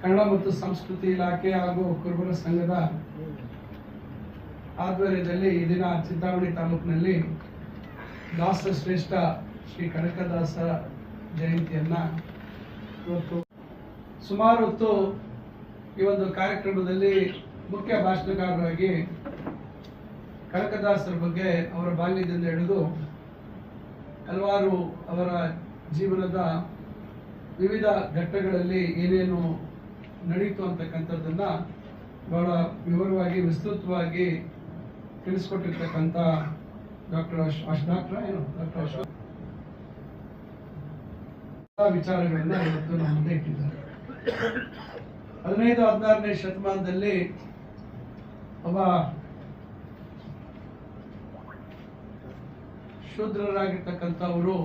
ಕನ್ನಡ ಮತ್ತು ಸಂಸ್ಕೃತಿ ಇಲಾಖೆ ಹಾಗೂ ಕುರುಬರ ಸಂಘದ ಆಧ್ವರ್ಯದಲ್ಲಿ ಈ ದಿನ ಚಿಂತಾಮಣಿ ತಾಲೂಕಿನಲ್ಲಿ ದಾಸ ಶ್ರೇಷ್ಠ ಶ್ರೀ ಕನಕದಾಸ ಜಯಂತಿಯನ್ನ ಇವತ್ತು ಸುಮಾರು ಹೊತ್ತು ಈ ಒಂದು ಕಾರ್ಯಕ್ರಮದಲ್ಲಿ ಮುಖ್ಯ ಭಾಷಣಕಾರರಾಗಿ ಕನಕದಾಸರ ಬಗ್ಗೆ ಅವರ ಬಾಲ್ಯದಿಂದ ಹಿಡಿದು ಹಲವಾರು ಅವರ ಜೀವನದ ವಿವಿಧ ಘಟ್ಟಗಳಲ್ಲಿ ಏನೇನು ನಡೀತು ಅಂತಕ್ಕಂಥದ್ದನ್ನ ಬಹಳ ವಿವರವಾಗಿ, ವಿಸ್ತೃತವಾಗಿ ತಿಳಿಸ್ಕೊಟ್ಟಿರ್ತಕ್ಕಂಥ ಡಾಕ್ಟರ್ ಅಶ್ ಡಾಕ್ಟರ್ ಏನು? ಡಾಕ್ಟರ್ ಅಶೋಕ್. ವಿಚಾರಗಳನ್ನ ಇವತ್ತು ನಮ್ಮ ಮುಂದೆ ಇಟ್ಟಿದ್ದಾರೆ. ಹದಿನೈದು, ಹದಿನಾರನೇ ಶತಮಾನದಲ್ಲಿ ಒಬ್ಬ ಶೂದ್ರರಾಗಿರ್ತಕ್ಕಂಥವರು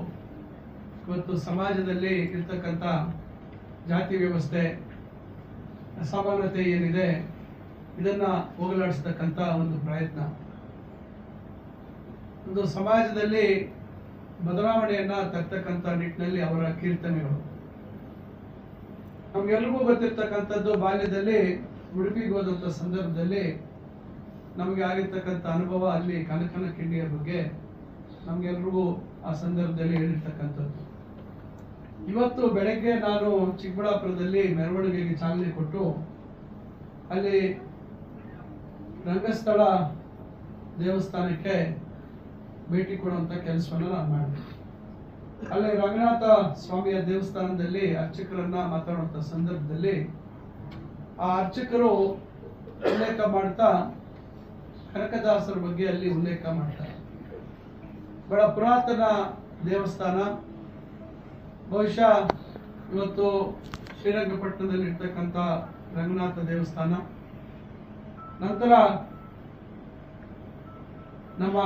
ಇವತ್ತು ಸಮಾಜದಲ್ಲಿ ಇರ್ತಕ್ಕಂಥ ಜಾತಿ ವ್ಯವಸ್ಥೆ ಅಸಮಾನತೆ ಏನಿದೆ, ಇದನ್ನ ಹೋಗಲಾಡಿಸತಕ್ಕಂತ ಒಂದು ಪ್ರಯತ್ನ. ಒಂದು ಸಮಾಜದಲ್ಲಿ ಬದಲಾವಣೆಯನ್ನ ತರ್ತಕ್ಕಂಥ ನಿಟ್ಟಿನಲ್ಲಿ ಅವರ ಕೀರ್ತನೆಗಳು. ನಮ್ಗೆಲ್ರಿಗೂ ಗೊತ್ತಿರ್ತಕ್ಕಂಥದ್ದು ಬಾಲ್ಯದಲ್ಲಿ ಉಡುಪಿಗೆ ಹೋದಂಥ ಸಂದರ್ಭದಲ್ಲಿ ನಮಗೆ ಆಗಿರ್ತಕ್ಕಂಥ ಅನುಭವ ಅಲ್ಲಿ ಕನಕನ ಕಿಂಡಿಯ ಬಗ್ಗೆ ನಮ್ಗೆಲ್ರಿಗೂ ಆ ಸಂದರ್ಭದಲ್ಲಿ ಹೇಳಿರ್ತಕ್ಕಂಥದ್ದು. ಇವತ್ತು ಬೆಳಗ್ಗೆ ನಾನು ಚಿಕ್ಕಬಳ್ಳಾಪುರದಲ್ಲಿ ಮೆರವಣಿಗೆಗೆ ಚಾಲನೆ ಕೊಟ್ಟು ಅಲ್ಲಿ ರಂಗಸ್ಥಳ ದೇವಸ್ಥಾನಕ್ಕೆ ಭೇಟಿ ಕೊಡುವಂತ ಕೆಲಸವನ್ನು ನಾನು ಮಾಡಿದೆ. ಅಲ್ಲಿ ರಂಗನಾಥ ಸ್ವಾಮಿಯ ದೇವಸ್ಥಾನದಲ್ಲಿ ಅರ್ಚಕರನ್ನ ಮಾತಾಡುವಂಥ ಸಂದರ್ಭದಲ್ಲಿ ಆ ಅರ್ಚಕರು ಉಲ್ಲೇಖ ಮಾಡ್ತಾ ಕನಕದಾಸರ ಬಗ್ಗೆ ಅಲ್ಲಿ ಉಲ್ಲೇಖ ಮಾಡ್ತಾರೆ. ಬಹಳ ಪುರಾತನ ದೇವಸ್ಥಾನ ಬಹುಶಃ ಇವತ್ತು ಶ್ರೀರಂಗಪಟ್ಟಣದಲ್ಲಿ ಇರ್ತಕ್ಕಂಥ ರಂಗನಾಥ ದೇವಸ್ಥಾನ. ನಂತರ ನಮ್ಮ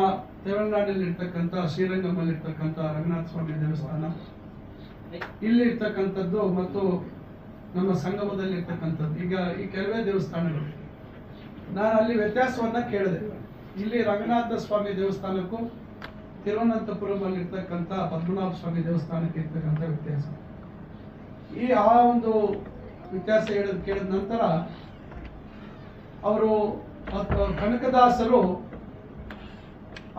ತಮಿಳುನಾಡಲ್ಲಿ ಇರ್ತಕ್ಕಂಥ ಶ್ರೀರಂಗಮಲ್ಲಿ ಇರ್ತಕ್ಕಂಥ ರಂಗನಾಥ ಸ್ವಾಮಿ ದೇವಸ್ಥಾನ. ಇಲ್ಲಿ ಇರ್ತಕ್ಕಂಥದ್ದು ಮತ್ತು ನಮ್ಮ ಸಂಗಮದಲ್ಲಿ ಇರ್ತಕ್ಕಂಥದ್ದು ಈಗ ಈ ಕೆಲವೇ ದೇವಸ್ಥಾನಗಳು. ನಾನು ಅಲ್ಲಿ ವ್ಯತ್ಯಾಸವನ್ನ ಕೇಳಿದೆ. ಇಲ್ಲಿ ರಂಗನಾಥ ಸ್ವಾಮಿ ದೇವಸ್ಥಾನಕ್ಕೂ ತಿರುವನಂತಪುರಂ ಅಲ್ಲಿ ಇರ್ತಕ್ಕಂಥ ಪದ್ಮನಾಭ ಸ್ವಾಮಿ ದೇವಸ್ಥಾನಕ್ಕೆ ಇರ್ತಕ್ಕಂಥ ವ್ಯತ್ಯಾಸ. ಈ ಆ ಒಂದು ವ್ಯತ್ಯಾಸ ಹೇಳಿದ ಕೇಳಿದ ನಂತರ ಅವರು ಕನಕದಾಸರು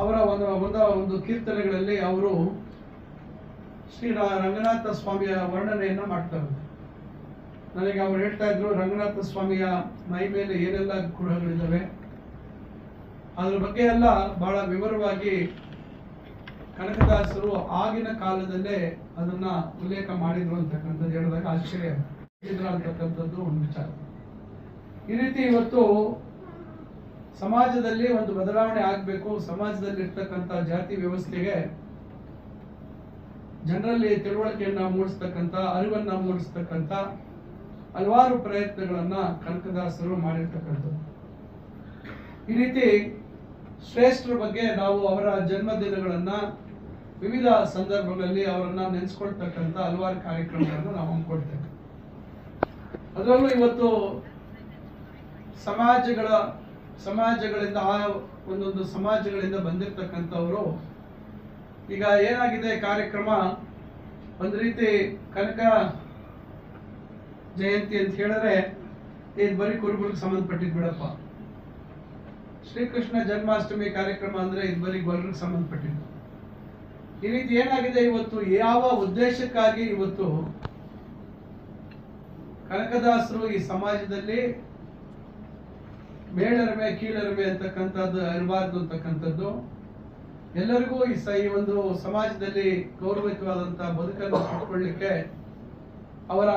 ಅವರ ಒಂದು ಒಂದ ಒಂದು ಕೀರ್ತನೆಗಳಲ್ಲಿ ಅವರು ಶ್ರೀ ರಂಗನಾಥ ಸ್ವಾಮಿಯ ವರ್ಣನೆಯನ್ನು ಮಾಡ್ತಾರೆ. ನನಗೆ ಅವ್ರು ಹೇಳ್ತಾ ಇದ್ರು, ರಂಗನಾಥ ಸ್ವಾಮಿಯ ಮೈ ಮೇಲೆ ಏನೆಲ್ಲ ಗೃಹಗಳಿದ್ದಾವೆ ಅದ್ರ ಬಗ್ಗೆ ಎಲ್ಲ ಬಹಳ ವಿವರವಾಗಿ ಕನಕದಾಸರು ಆಗಿನ ಕಾಲದಲ್ಲೇ ಅದನ್ನ ಉಲ್ಲೇಖ ಮಾಡಿದ್ರು ಅಂತಕ್ಕಂಥದ್ದು ಹೇಳಿದಾಗ ಆಶ್ಚರ್ಯ ಅಂತಕ್ಕಂಥದ್ದು ಒಂದು ವಿಚಾರ. ಈ ರೀತಿ ಇವತ್ತು ಸಮಾಜದಲ್ಲಿ ಒಂದು ಬದಲಾವಣೆ ಆಗಬೇಕು ಸಮಾಜದಲ್ಲಿ ಇರ್ತಕ್ಕಂಥ ಜಾತಿ ವ್ಯವಸ್ಥೆಗೆ ಜನರಲ್ಲಿ ತಿಳುವಳಿಕೆಯನ್ನ ಮೂಡಿಸ್ತಕ್ಕಂಥ, ಅರಿವನ್ನ ಮೂಡಿಸ್ತಕ್ಕಂಥ ಹಲವಾರು ಪ್ರಯತ್ನಗಳನ್ನ ಕನಕದಾಸರು ಮಾಡಿರ್ತಕ್ಕಂಥದ್ದು. ಈ ರೀತಿ ಶ್ರೇಷ್ಠರ ಬಗ್ಗೆ ನಾವು ಅವರ ಜನ್ಮದಿನಗಳನ್ನ ವಿವಿಧ ಸಂದರ್ಭಗಳಲ್ಲಿ ಅವರನ್ನ ನೆನೆಸ್ಕೊಳ್ತಕ್ಕಂಥ ಹಲವಾರು ಕಾರ್ಯಕ್ರಮಗಳನ್ನು ನಾವು ಹಮ್ಮಿಕೊಳ್ತೇವೆ. ಅದರಲ್ಲೂ ಇವತ್ತು ಸಮಾಜಗಳ, ಸಮಾಜಗಳಿಂದ ಆ ಒಂದೊಂದು ಸಮಾಜಗಳಿಂದ ಬಂದಿರತಕ್ಕಂಥವರು ಈಗ ಏನಾಗಿದೆ ಕಾರ್ಯಕ್ರಮ? ಒಂದು ರೀತಿ ಕನಕ ಜಯಂತಿ ಅಂತ ಹೇಳಿದ್ರೆ ಇದು ಬರೀ ಕುರುಬರಿಗೆ ಸಂಬಂಧಪಟ್ಟಿದ್ ಬಿಡಪ್ಪ. ಶ್ರೀಕೃಷ್ಣ ಜನ್ಮಾಷ್ಟಮಿ ಕಾರ್ಯಕ್ರಮ ಅಂದ್ರೆ ಇದು ಬರೀ ಗೊಲ್ರಿಗೆ ಸಂಬಂಧಪಟ್ಟಿದ್ದು. ಈ ರೀತಿ ಏನಾಗಿದೆ ಇವತ್ತು? ಯಾವ ಉದ್ದೇಶಕ್ಕಾಗಿ ಇವತ್ತು ಕನಕದಾಸರು ಈ ಸಮಾಜದಲ್ಲಿ ಮೇಳರಮೆ ಕೀಳರಮೆ ಅಂತಕ್ಕಂಥದ್ದು ಇರಬಾರ್ದು ಅಂತಕ್ಕಂಥದ್ದು? ಎಲ್ಲರಿಗೂ ಈ ಸ ಒಂದು ಸಮಾಜದಲ್ಲಿ ಗೌರವಯುತವಾದಂತಹ ಬದುಕನ್ನು ಕಟ್ಕೊಳ್ಳಿಕ್ಕೆ ಅವರ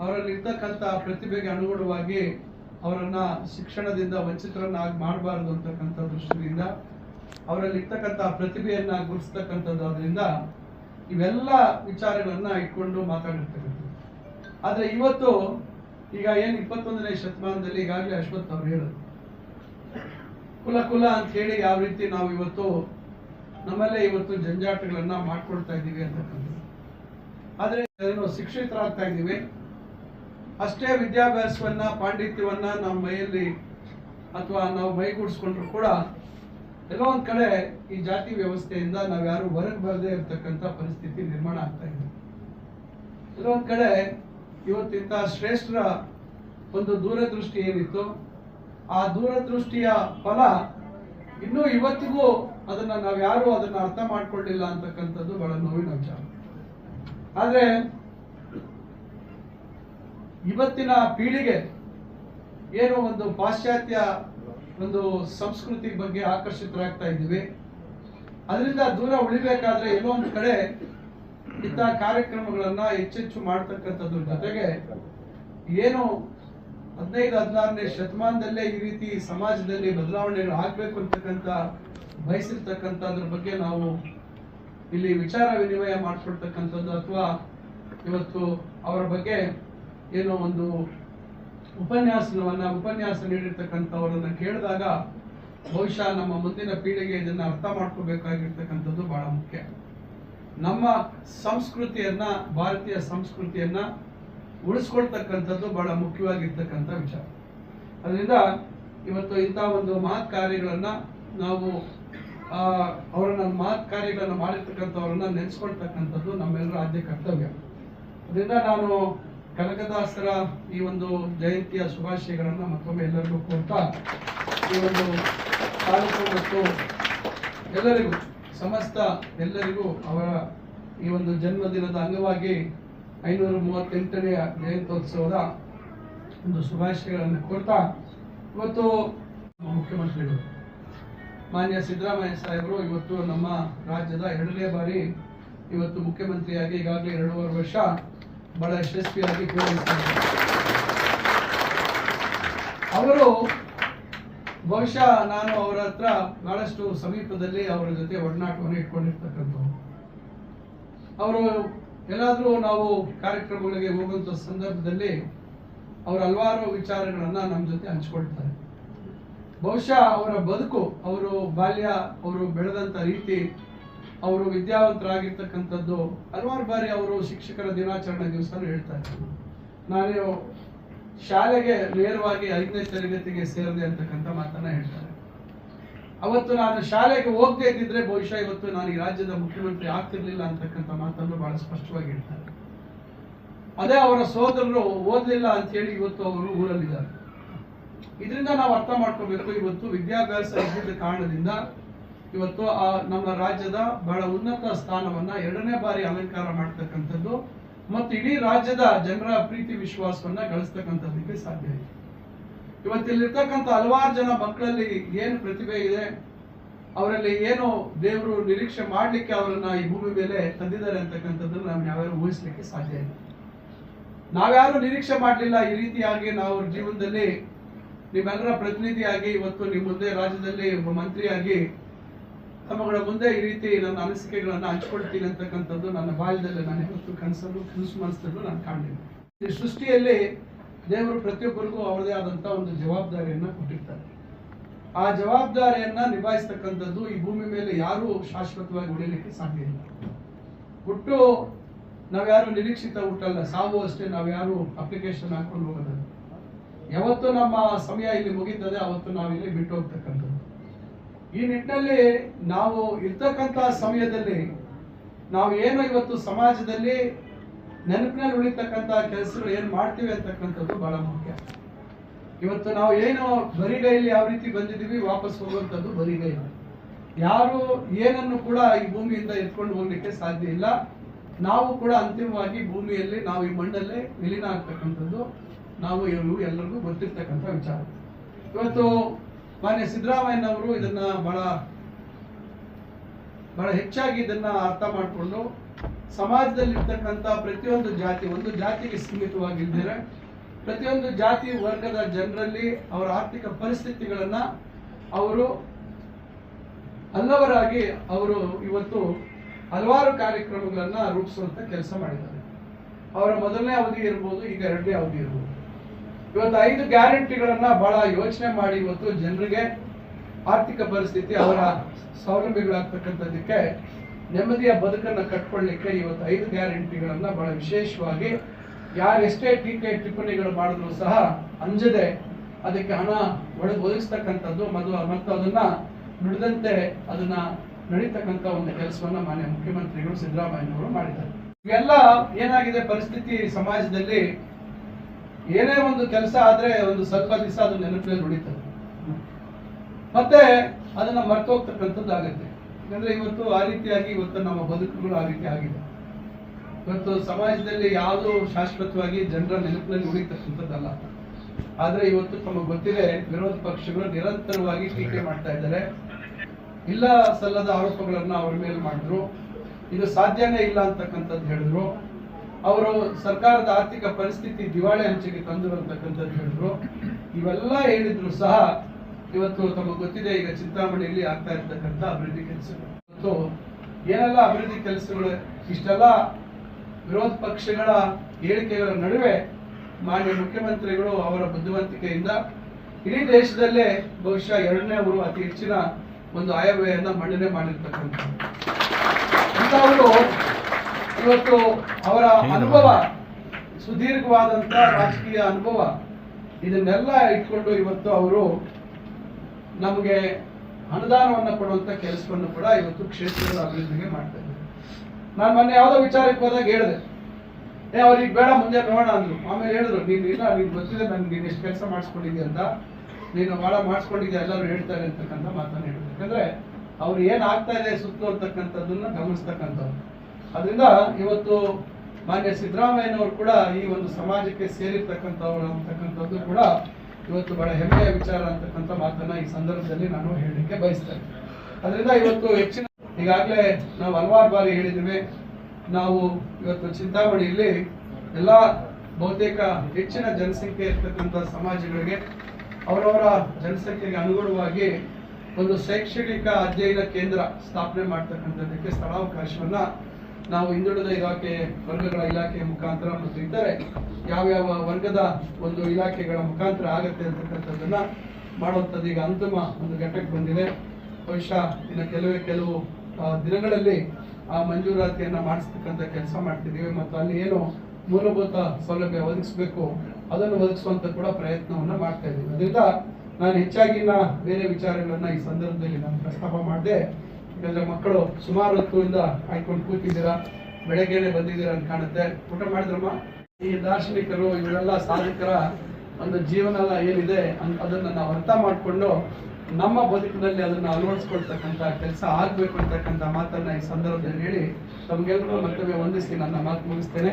ಅವರಲ್ಲಿ ಇರ್ತಕ್ಕಂಥ ಪ್ರತಿಭೆಗೆ ಅನುಗುಣವಾಗಿ ಅವರನ್ನ ಶಿಕ್ಷಣದಿಂದ ವಂಚಿತರನ್ನಾಗಿ ಮಾಡಬಾರದು ಅಂತಕ್ಕಂಥ ದೃಷ್ಟಿಯಿಂದ ಅವರಲ್ಲಿ ಇರ್ತಕ್ಕಂಥ ಪ್ರತಿಭೆಯನ್ನ ಗುರುತಿಸ್ತಕ್ಕಂಥದ್ದು ಅದರಿಂದ ಇವೆಲ್ಲ ವಿಚಾರಗಳನ್ನ ಇಟ್ಕೊಂಡು ಮಾತಾಡಿರ್ತಕ್ಕಂಥದ್ದು. ಆದ್ರೆ ಇವತ್ತು ಈಗ ಏನ್ ಇಪ್ಪತ್ತೊಂದನೇ ಶತಮಾನದಲ್ಲಿ ಈಗಾಗಲೇ ಅಶ್ವಥ್ ಅವ್ರು ಹೇಳೋದು. ಕುಲ ಕುಲ ಅಂತ ಹೇಳಿ ಯಾವ ರೀತಿ ನಾವು ಇವತ್ತು ನಮ್ಮಲ್ಲೇ ಇವತ್ತು ಜಂಜಾಟಗಳನ್ನ ಮಾಡ್ಕೊಳ್ತಾ ಇದ್ದೀವಿ ಅಂತಕ್ಕಂಥದ್ದು. ಆದ್ರೆ ಶಿಕ್ಷಿತರಾಗ್ತಾ ಇದ್ದೀವಿ. ಅಷ್ಟೇ ವಿದ್ಯಾಭ್ಯಾಸವನ್ನ, ಪಾಂಡಿತ್ಯವನ್ನ ನಮ್ಮ ಮೈಯಲ್ಲಿ ಅಥವಾ ನಾವು ಮೈಗೂಡಿಸ್ಕೊಂಡ್ರು ಕೂಡ ಎಲ್ಲೋ ಕಡೆ ಈ ಜಾತಿ ವ್ಯವಸ್ಥೆಯಿಂದ ನಾವ್ ಯಾರು ಹೊರಗೆ ಬರದೇ ಇರತಕ್ಕಂತ ಪರಿಸ್ಥಿತಿ ನಿರ್ಮಾಣ ಆಗ್ತಾ ಇದೆ. ಎಲ್ಲೋ ಕಡೆ ಇವತ್ತಿಂತ ಶ್ರೇಷ್ಠರ ಒಂದು ದೂರದೃಷ್ಟಿ ಏನಿತ್ತು, ಆ ದೂರದೃಷ್ಟಿಯ ಫಲ ಇನ್ನೂ ಇವತ್ತಿಗೂ ಅದನ್ನ ನಾವ್ ಯಾರು ಅದನ್ನ ಅರ್ಥ ಮಾಡ್ಕೊಳ್ಳಿಲ್ಲ ಅಂತಕ್ಕಂಥದ್ದು ಬಹಳ ನೋವಿನ ವಿಚಾರ. ಆದ್ರೆ ಇವತ್ತಿನ ಪೀಳಿಗೆ ಏನು ಒಂದು ಪಾಶ್ಚಾತ್ಯ ಒಂದು ಸಂಸ್ಕೃತಿ ಬಗ್ಗೆ ಆಕರ್ಷಿತರಾಗ್ತಾ ಇದ್ದೀವಿ. ಅದರಿಂದ ದೂರ ಉಳಿಬೇಕಾದ್ರೆ ಎಲ್ಲೋ ಒಂದು ಕಡೆ ಇಂಥ ಕಾರ್ಯಕ್ರಮಗಳನ್ನ ಹೆಚ್ಚೆಚ್ಚು ಮಾಡ್ತಕ್ಕಂಥದ್ದು ಜೊತೆಗೆ ಏನು ಹದಿನೈದು, ಹದಿನಾರನೇ ಶತಮಾನದಲ್ಲೇ ಈ ರೀತಿ ಸಮಾಜದಲ್ಲಿ ಬದಲಾವಣೆಗಳು ಆಗ್ಬೇಕು ಅಂತಕ್ಕಂಥ, ಬಯಸಿರ್ತಕ್ಕಂಥದ್ರ ಬಗ್ಗೆ ನಾವು ಇಲ್ಲಿ ವಿಚಾರ ವಿನಿಮಯ ಮಾಡ್ಕೊಳ್ತಕ್ಕಂಥದ್ದು ಅಥವಾ ಇವತ್ತು ಅವರ ಬಗ್ಗೆ ಏನೋ ಒಂದು ಉಪನ್ಯಾಸವನ್ನ ಉಪನ್ಯಾಸ ನೀಡಿರ್ತಕ್ಕಂಥವರನ್ನು ಕೇಳಿದಾಗ ಬಹುಶಃ ನಮ್ಮ ಮುಂದಿನ ಪೀಳಿಗೆ ಇದನ್ನು ಅರ್ಥ ಮಾಡ್ಕೋಬೇಕಾಗಿರ್ತಕ್ಕಂಥದ್ದು ಬಹಳ ಮುಖ್ಯ. ನಮ್ಮ ಸಂಸ್ಕೃತಿಯನ್ನ, ಭಾರತೀಯ ಸಂಸ್ಕೃತಿಯನ್ನ ಉಳಿಸ್ಕೊಳ್ತಕ್ಕಂಥದ್ದು ಬಹಳ ಮುಖ್ಯವಾಗಿರ್ತಕ್ಕಂಥ ವಿಚಾರ. ಅದರಿಂದ ಇವತ್ತು ಇಂಥ ಒಂದು ಮಹತ್ ಕಾರ್ಯಗಳನ್ನ ನಾವು ಅವರನ್ನ ಮಹತ್ ಕಾರ್ಯಗಳನ್ನ ಮಾಡಿರ್ತಕ್ಕಂಥವ್ರನ್ನ ನೆನೆಸ್ಕೊಳ್ತಕ್ಕಂಥದ್ದು ನಮ್ಮೆಲ್ಲರ ಆದ್ಯ ಕರ್ತವ್ಯ. ಅದರಿಂದ ನಾನು ಕನಕದಾಸರ ಈ ಒಂದು ಜಯಂತಿಯ ಶುಭಾಶಯಗಳನ್ನು ಮತ್ತೊಮ್ಮೆ ಎಲ್ಲರಿಗೂ ಕೊಡ್ತಾ ಈ ಒಂದು ತಾಲೂಕು ಮತ್ತು ಎಲ್ಲರಿಗೂ, ಸಮಸ್ತ ಎಲ್ಲರಿಗೂ ಅವರ ಈ ಒಂದು ಜನ್ಮದಿನದ ಅಂಗವಾಗಿ ಐನೂರ ಮೂವತ್ತೆಂಟನೆಯ ಜಯಂತ್ಯೋತ್ಸವದ ಒಂದು ಶುಭಾಶಯಗಳನ್ನು ಕೊಡ್ತಾ ಇವತ್ತು ಮುಖ್ಯಮಂತ್ರಿಗಳು, ಮಾನ್ಯ ಸಿದ್ದರಾಮಯ್ಯ ಸಾಹೇಬರು ಇವತ್ತು ನಮ್ಮ ರಾಜ್ಯದ ಎರಡನೇ ಬಾರಿ ಇವತ್ತು ಮುಖ್ಯಮಂತ್ರಿಯಾಗಿ ಈಗಾಗಲೇ ಎರಡೂವರೆ ವರ್ಷ ಬಹಳ ಯಶಸ್ವಿಯಾಗಿ ಪೂರೈಸಿದ್ದಾರೆ ಅವರು ಬಹುಶಃ ನಾನು ಅವರ ಹತ್ರ ಬಹಳಷ್ಟು ಸಮೀಪದಲ್ಲಿ ಅವರ ಜೊತೆ ಒಡನಾಟವನ್ನು ಇಟ್ಕೊಂಡಿರ್ತಕ್ಕಂಥವ್ರು. ಅವರು ಎಲ್ಲಾದ್ರೂ ನಾವು ಕಾರ್ಯಕ್ರಮಗಳಿಗೆ ಹೋಗುವಂಥ ಸಂದರ್ಭದಲ್ಲಿ ಅವರ ಹಲವಾರು ವಿಚಾರಗಳನ್ನ ನಮ್ಮ ಜೊತೆ ಹಂಚ್ಕೊಳ್ತಾರೆ. ಬಹುಶಃ ಅವರ ಬದುಕು, ಅವರು ಬಾಲ್ಯ, ಅವರು ಬೆಳೆದಂತ ರೀತಿ ಅವರು ವಿದ್ಯಾವಂತರಾಗಿರ್ತಕ್ಕಂಥದ್ದು ಹಲವಾರು ಬಾರಿ ಅವರು ಶಿಕ್ಷಕರ ದಿನಾಚರಣೆ ದಿವಸ ಹೇಳ್ತಾ ಇದ್ರು ನಾನು ಶಾಲೆಗೆ ನೇರವಾಗಿ ಐದನೇ ತರಗತಿಗೆ ಸೇರಿದೆ ಅಂತಕ್ಕಂಥ ಮಾತನ್ನ ಹೇಳ್ತಾರೆ. ಅವತ್ತು ನಾನು ಶಾಲೆಗೆ ಹೋಗದೆ ಇದ್ದಿದ್ರೆ ಬಹುಶಃ ಇವತ್ತು ನಾನು ಈ ರಾಜ್ಯದ ಮುಖ್ಯಮಂತ್ರಿ ಆಗ್ತಿರ್ಲಿಲ್ಲ ಅಂತಕ್ಕಂಥ ಮಾತನ್ನು ಬಹಳ ಸ್ಪಷ್ಟವಾಗಿ ಹೇಳ್ತಾರೆ. ಅದೇ ಅವರ ಸೋದರರು ಓದಲಿಲ್ಲ ಅಂತ ಹೇಳಿ ಇವತ್ತು ಅವರು ಊರಲ್ಲಿದ್ದಾರೆ. ಇದರಿಂದ ನಾವು ಅರ್ಥ ಮಾಡ್ಕೋಬೇಕು, ಇವತ್ತು ವಿದ್ಯಾಭ್ಯಾಸ ಇದ್ದಿದ್ದ ಕಾರಣದಿಂದ ಇವತ್ತು ಆ ನಮ್ಮ ರಾಜ್ಯದ ಬಹಳ ಉನ್ನತ ಸ್ಥಾನವನ್ನ ಎರಡನೇ ಬಾರಿ ಅಲಂಕಾರ ಮಾಡ್ತಕ್ಕಂಥದ್ದು ಮತ್ತು ಇಡೀ ರಾಜ್ಯದ ಜನರ ಪ್ರೀತಿ ವಿಶ್ವಾಸವನ್ನ ಗಳಿಸ್ತಕ್ಕಂಥದ್ದಕ್ಕೆ ಸಾಧ್ಯ ಇದೆ ಇವತ್ತಿಲ್ಲಿರ್ತಕ್ಕಂಥ ಹಲವಾರು ಜನ ಮಕ್ಕಳಲ್ಲಿ ಏನು ಪ್ರತಿಭೆ ಇದೆ, ಅವರಲ್ಲಿ ಏನು ದೇವರು ನಿರೀಕ್ಷೆ ಮಾಡಲಿಕ್ಕೆ ಅವರನ್ನ ಈ ಭೂಮಿ ಮೇಲೆ ತಂದಿದ್ದಾರೆ ಅಂತಕ್ಕಂಥದ್ದನ್ನ ನಾವು ಯಾವ್ಯಾರು ಊಹಿಸ್ಲಿಕ್ಕೆ ಸಾಧ್ಯ ಇಲ್ಲ. ನಾವ್ಯಾರು ನಿರೀಕ್ಷೆ ಮಾಡಲಿಲ್ಲ ಈ ರೀತಿಯಾಗಿ ನಾವು ಜೀವನದಲ್ಲಿ ನಿಮ್ಮೆಲ್ಲರ ಪ್ರತಿನಿಧಿಯಾಗಿ ಇವತ್ತು ನಿಮ್ಮ ಮುಂದೆ ರಾಜ್ಯದಲ್ಲಿ ಮಂತ್ರಿಯಾಗಿ ತಮ್ಮಗಳ ಮುಂದೆ ಈ ರೀತಿ ನನ್ನ ಅನಿಸಿಕೆಗಳನ್ನು ಹಂಚ್ಕೊಳ್ತೀನಿ ಅಂತಕ್ಕಂಥದ್ದು ನನ್ನ ಬಾಲ್ಯದಲ್ಲಿ ನಾನು ಯಾವತ್ತು ಕನಸಲ್ಲೂ ಕನಸು ಮನಸ್ಸಲ್ಲೂ ನಾನು ಕಾಣಲಿಲ್ಲ ಈ ಸೃಷ್ಟಿಯಲ್ಲಿ ದೇವರು ಪ್ರತಿಯೊಬ್ಬರಿಗೂ ಅವರದೇ ಆದಂಥ ಒಂದು ಜವಾಬ್ದಾರಿಯನ್ನು ಕೊಟ್ಟಿರ್ತಾರೆ. ಆ ಜವಾಬ್ದಾರಿಯನ್ನ ನಿಭಾಯಿಸ್ತಕ್ಕಂಥದ್ದು ಈ ಭೂಮಿ ಮೇಲೆ ಯಾರೂ ಶಾಶ್ವತವಾಗಿ ಉಳಿಲಿಕ್ಕೆ ಸಾಧ್ಯ ಇಲ್ಲ. ಹುಟ್ಟು ನಾವ್ಯಾರು ನಿರೀಕ್ಷಿತ ಹುಟ್ಟಲ್ಲ, ಸಾವು ಅಷ್ಟೇ ನಾವ್ಯಾರು ಅಪ್ಲಿಕೇಶನ್ ಹಾಕೊಂಡು ಹೋಗೋದಲ್ಲ. ಯಾವತ್ತು ನಮ್ಮ ಸಮಯ ಇಲ್ಲಿ ಮುಗೀತದೆ, ಅವತ್ತು ನಾವಿಲ್ಲಿ ಬಿಟ್ಟು ಹೋಗ್ತಕ್ಕಂಥದ್ದು. ಈ ನಿಟ್ಟಿನಲ್ಲಿ ನಾವು ಇರ್ತಕ್ಕಂಥ ಸಮಯದಲ್ಲಿ ನಾವು ಏನು ಇವತ್ತು ಸಮಾಜದಲ್ಲಿ ನೆನಪಿನಲ್ಲಿ ಉಳಿತಕ್ಕಂಥ ಕೆಲಸಗಳು ಏನು ಮಾಡ್ತೀವಿ ಅಂತಕ್ಕಂಥದ್ದು ಬಹಳ ಮುಖ್ಯ. ಇವತ್ತು ನಾವು ಏನು ಬರಿಗೈಲಿ ಯಾವ ರೀತಿ ಬಂದಿದ್ದೀವಿ, ವಾಪಸ್ ಹೋಗುವಂಥದ್ದು ಬರಿಗೈಲಿ ಯಾರು ಏನನ್ನು ಕೂಡ ಈ ಭೂಮಿಯಿಂದ ಎತ್ಕೊಂಡು ಹೋಗ್ಲಿಕ್ಕೆ ಸಾಧ್ಯ ಇಲ್ಲ. ನಾವು ಕೂಡ ಅಂತಿಮವಾಗಿ ಭೂಮಿಯಲ್ಲಿ ನಾವು ಈ ಮಣ್ಣಲ್ಲೇ ವಿಲೀನ ಆಗ್ತಕ್ಕಂಥದ್ದು. ನಾವು ಎಲ್ಲರಿಗೂ ಗೊತ್ತಿರ್ತಕ್ಕಂಥ ವಿಚಾರ. ಇವತ್ತು ಮಾನ್ಯ ಸಿದ್ದರಾಮಯ್ಯನವರು ಇದನ್ನ ಬಹಳ ಬಹಳ ಹೆಚ್ಚಾಗಿ ಇದನ್ನ ಅರ್ಥ ಮಾಡಿಕೊಂಡು ಸಮಾಜದಲ್ಲಿ ಇರ್ತಕ್ಕಂಥ ಪ್ರತಿಯೊಂದು ಜಾತಿ, ಒಂದು ಜಾತಿಗೆ ಸೀಮಿತವಾಗಿಲ್ದಿರ ಪ್ರತಿಯೊಂದು ಜಾತಿ ವರ್ಗದ ಜನರಲ್ಲಿ ಅವರ ಆರ್ಥಿಕ ಪರಿಸ್ಥಿತಿಗಳನ್ನ ಅವರು ಅಲ್ಲವರಾಗಿ ಅವರು ಇವತ್ತು ಹಲವಾರು ಕಾರ್ಯಕ್ರಮಗಳನ್ನ ರೂಪಿಸುವಂತ ಕೆಲಸ ಮಾಡಿದ್ದಾರೆ. ಅವರ ಮೊದಲನೇ ಅವಧಿ ಇರ್ಬೋದು, ಈಗ ಎರಡನೇ ಅವಧಿ ಇರ್ಬೋದು. ಇವತ್ತು ಐದು ಗ್ಯಾರಂಟಿಗಳನ್ನ ಬಹಳ ಯೋಚನೆ ಮಾಡಿ ಇವತ್ತು ಜನರಿಗೆ ಆರ್ಥಿಕ ಪರಿಸ್ಥಿತಿ ಅವರ ಸೌಲಭ್ಯಗಳಾಗ್ತಕ್ಕಂಥದ್ದಕ್ಕೆ ನೆಮ್ಮದಿಯ ಬದುಕನ್ನ ಕಟ್ಕೊಳ್ಳಿಕ್ಕೆ ಇವತ್ತು ಐದು ಗ್ಯಾರಂಟಿಗಳನ್ನ ಬಹಳ ವಿಶೇಷವಾಗಿ ಯಾರೆಷ್ಟೇ ಟೀಕೆ ಟಿಪ್ಪಣಿಗಳು ಮಾಡಿದ್ರು ಸಹ ಅಂಜದೆ ಅದಕ್ಕೆ ಹಣ ಒಳಗೆ ಒದಗಿಸ್ತಕ್ಕಂಥದ್ದು ಮತ್ತು ಮತ್ತು ಅದನ್ನ ನುಡಿದಂತೆ ಅದನ್ನ ನಡೀತಕ್ಕಂಥ ಒಂದು ಕೆಲಸವನ್ನ ಮಾನ್ಯ ಮುಖ್ಯಮಂತ್ರಿಗಳು ಸಿದ್ದರಾಮಯ್ಯನವರು ಮಾಡಿದ್ದಾರೆ. ಇವೆಲ್ಲ ಏನಾಗಿದೆ ಪರಿಸ್ಥಿತಿ ಸಮಾಜದಲ್ಲಿ ಏನೇ ಒಂದು ಕೆಲಸ ಆದ್ರೆ ಒಂದು ಸ್ವಲ್ಪ ದಿವಸ ಅದು ನೆನಪಿನಲ್ಲಿ ಉಳಿತದೆ. ಮತ್ತೆ ಅದನ್ನ ಮರ್ತೋಗ್ತಕ್ಕಂಥದ್ದು ಆಗುತ್ತೆ. ಯಾಕಂದ್ರೆ ಇವತ್ತು ಆ ರೀತಿಯಾಗಿ ಇವತ್ತು ನಮ್ಮ ಬದುಕುಗಳು ಆ ರೀತಿ ಆಗಿದೆ. ಇವತ್ತು ಸಮಾಜದಲ್ಲಿ ಯಾವುದು ಶಾಶ್ವತವಾಗಿ ಜನರ ನೆನಪಿನಲ್ಲಿ ಉಳಿತಕ್ಕಂಥದ್ದಲ್ಲ. ಆದ್ರೆ ಇವತ್ತು ತಮಗೆ ಗೊತ್ತಿದೆ ವಿರೋಧ ಪಕ್ಷಗಳು ನಿರಂತರವಾಗಿ ಟೀಕೆ ಮಾಡ್ತಾ ಇದ್ದಾರೆ. ಇಲ್ಲ ಸಲ್ಲದ ಆರೋಪಗಳನ್ನ ಅವ್ರ ಮೇಲೆ ಮಾಡಿದ್ರು. ಇದು ಸಾಧ್ಯನೇ ಇಲ್ಲ ಅಂತಕ್ಕಂಥದ್ದು ಹೇಳಿದ್ರು. ಅವರು ಸರ್ಕಾರದ ಆರ್ಥಿಕ ಪರಿಸ್ಥಿತಿ ದಿವಾಳಿ ಹಂಚಿಗೆ ತಂದರು ಹೇಳಿದ್ರು. ಇವೆಲ್ಲ ಹೇಳಿದ್ರು ಸಹ ಇವತ್ತು ತಮಗೆ ಗೊತ್ತಿದೆ, ಈಗ ಚಿಂತಾಮಣಿಯಲ್ಲಿ ಆಗ್ತಾ ಇರ್ತಕ್ಕಂಥ ಅಭಿವೃದ್ಧಿ ಕೆಲಸಗಳು. ಮತ್ತು ಏನೆಲ್ಲ ಅಭಿವೃದ್ಧಿ ಕೆಲಸಗಳು, ಇಷ್ಟೆಲ್ಲ ವಿರೋಧ ಪಕ್ಷಗಳ ಹೇಳಿಕೆಗಳ ನಡುವೆ ಮಾನ್ಯ ಮುಖ್ಯಮಂತ್ರಿಗಳು ಅವರ ಬುದ್ಧಿವಂತಿಕೆಯಿಂದ ಇಡೀ ದೇಶದಲ್ಲೇ ಬಹುಶಃ ಎರಡನೇ ಅವರು ಅತಿ ಹೆಚ್ಚಿನ ಒಂದು ಆಯವ್ಯಯನ್ನ ಮಂಡನೆ ಮಾಡಿರ್ತಕ್ಕಂಥ ಇವತ್ತು ಅವರ ಅನುಭವ ಸುದೀರ್ಘವಾದಂತ ರಾಜಕೀಯ ಅನುಭವ ಇದನ್ನೆಲ್ಲ ಇಟ್ಕೊಂಡು ಇವತ್ತು ಅವರು ನಮಗೆ ಅನುದಾನವನ್ನ ಕೊಡುವಂತ ಕೆಲಸವನ್ನು ಕೂಡ ಇವತ್ತು ಕ್ಷೇತ್ರದ ಅಭಿವೃದ್ಧಿಗೆ ಮಾಡ್ತಾ ಇದ್ದಾರೆ. ನಾನು ಮೊನ್ನೆ ಯಾವುದೋ ವಿಚಾರಕ್ಕೆ ಹೋದಾಗ ಹೇಳಿದೆ. ಏ ಅವ್ರಿಗೆ ಬೇಡ ಮುಂದೆ ನೋಡೋಣ ಅಂದ್ರು. ಆಮೇಲೆ ಹೇಳಿದ್ರು ನೀನು ಇಲ್ಲ ನೀನು ಗೊತ್ತಿದೆ ನನ್ಗೆ ನೀನು ಎಷ್ಟು ಕೆಲಸ ಮಾಡಿಸ್ಕೊಂಡಿದ್ಯಾ ಅಂತ. ನೀನು ಭಾಳ ಮಾಡಿಸ್ಕೊಂಡಿದ್ಯಾ ಎಲ್ಲರೂ ಹೇಳ್ತಾರೆ ಅಂತಕ್ಕಂಥ ಮಾತನ್ನು ಹೇಳಿದ್ರು. ಯಾಕಂದರೆ ಅವ್ರು ಏನಾಗ್ತಾ ಆಗ್ತಾ ಇದೆ ಸುತ್ತು ಅಂತಕ್ಕಂಥದ್ದನ್ನು ಗಮನಿಸ್ತಕ್ಕಂಥವ್ರು. ಅದರಿಂದ ಇವತ್ತು ಮಾನ್ಯ ಸಿದ್ದರಾಮಯ್ಯನವರು ಕೂಡ ಈ ಒಂದು ಸಮಾಜಕ್ಕೆ ಸೇರಿರ್ತಕ್ಕಂಥವ್ರು ಅಂತಕ್ಕಂಥದ್ದು ಕೂಡ ಇವತ್ತು ಬಹಳ ಹೆಮ್ಮೆಯ ವಿಚಾರ ಅಂತಕ್ಕಂಥ ಮಾತನ್ನ ಈ ಸಂದರ್ಭದಲ್ಲಿ ನಾನು ಹೇಳಲಿಕ್ಕೆ ಬಯಸ್ತೇನೆ ಅದರಿಂದ ಇವತ್ತು ಹೆಚ್ಚಿನ ಈಗಾಗಲೇ ನಾವು ಹಲವಾರು ಬಾರಿ ಹೇಳಿದ್ದೇವೆ. ನಾವು ಇವತ್ತು ಚಿಂತಾಮಣಿಯಲ್ಲಿ ಎಲ್ಲ ಬಹುತೇಕ ಹೆಚ್ಚಿನ ಜನಸಂಖ್ಯೆ ಇರ್ತಕ್ಕಂಥ ಸಮಾಜಗಳಿಗೆ ಅವರವರ ಜನಸಂಖ್ಯೆಗೆ ಅನುಗುಣವಾಗಿ ಒಂದು ಶೈಕ್ಷಣಿಕ ಅಧ್ಯಯನ ಕೇಂದ್ರ ಸ್ಥಾಪನೆ ಮಾಡ್ತಕ್ಕಂಥದ್ದಕ್ಕೆ ಸ್ಥಳಾವಕಾಶವನ್ನ ನಾವು ಹಿಂದುಳಿದ ಇಲಾಖೆ ವರ್ಗಗಳ ಇಲಾಖೆ ಮುಖಾಂತರ ಮತ್ತು ಇತರೆ ಯಾವ್ಯಾವ ವರ್ಗದ ಒಂದು ಇಲಾಖೆಗಳ ಮುಖಾಂತರ ಆಗತ್ತೆ ಅಂತಕ್ಕಂಥದ್ದನ್ನ ಮಾಡುವಂಥದ್ದು ಈಗ ಅಂತಿಮ ಒಂದು ಘಟ್ಟಕ್ಕೆ ಬಂದಿದೆ. ಬಹುಶಃ ಇನ್ನು ಕೆಲವೇ ಕೆಲವು ದಿನಗಳಲ್ಲಿ ಆ ಮಂಜೂರಾತಿಯನ್ನು ಮಾಡಿಸ್ತಕ್ಕಂಥ ಕೆಲಸ ಮಾಡ್ತಿದ್ದೀವಿ ಮತ್ತು ಅಲ್ಲಿ ಏನು ಮೂಲಭೂತ ಸೌಲಭ್ಯ ಒದಗಿಸ್ಬೇಕು, ಅದನ್ನು ಒದಗಿಸುವಂತ ಕೂಡ ಪ್ರಯತ್ನವನ್ನು ಮಾಡ್ತಾ ಇದ್ದೀವಿ. ಅದರಿಂದ ನಾನು ಹೆಚ್ಚಾಗಿನ ಬೇರೆ ವಿಚಾರಗಳನ್ನು ಈ ಸಂದರ್ಭದಲ್ಲಿ ನಾನು ಪ್ರಸ್ತಾಪ ಮಾಡಿದೆ. ಯಾಕಂದ್ರೆ ಮಕ್ಕಳು ಸುಮಾರು ಹೊತ್ತಿಂದ ಕಾಯ್ಕೊಂಡು ಕೂತಿದ್ದೀರಾ, ಬೆಳಗ್ಗೆನೆ ಬಂದಿದ್ದೀರಾ ಅಂತ ಕಾಣುತ್ತೆ. ಊಟ ಮಾಡಿದ್ರಮ್ಮ? ಈ ದಾರ್ಶನಿಕರು, ಇವರೆಲ್ಲ ಸಾಧಕರ ಒಂದು ಜೀವನ ಏನಿದೆ ಅದನ್ನ ನಾವು ಅರ್ಥ ಮಾಡಿಕೊಂಡು ನಮ್ಮ ಬದುಕಿನಲ್ಲಿ ಅದನ್ನ ಅಳವಡಿಸ್ಕೊಳ್ತಕ್ಕಂಥ ಕೆಲಸ ಆಗ್ಬೇಕು ಅಂತಕ್ಕಂಥ ಮಾತನ್ನ ಈ ಸಂದರ್ಭದಲ್ಲಿ ಹೇಳಿ ತಮಗೆಲ್ಲರೂ ಮತ್ತೊಮ್ಮೆ ವಂದಿಸಿ ನನ್ನ ಮಾತು ಮುಗಿಸ್ತೇನೆ.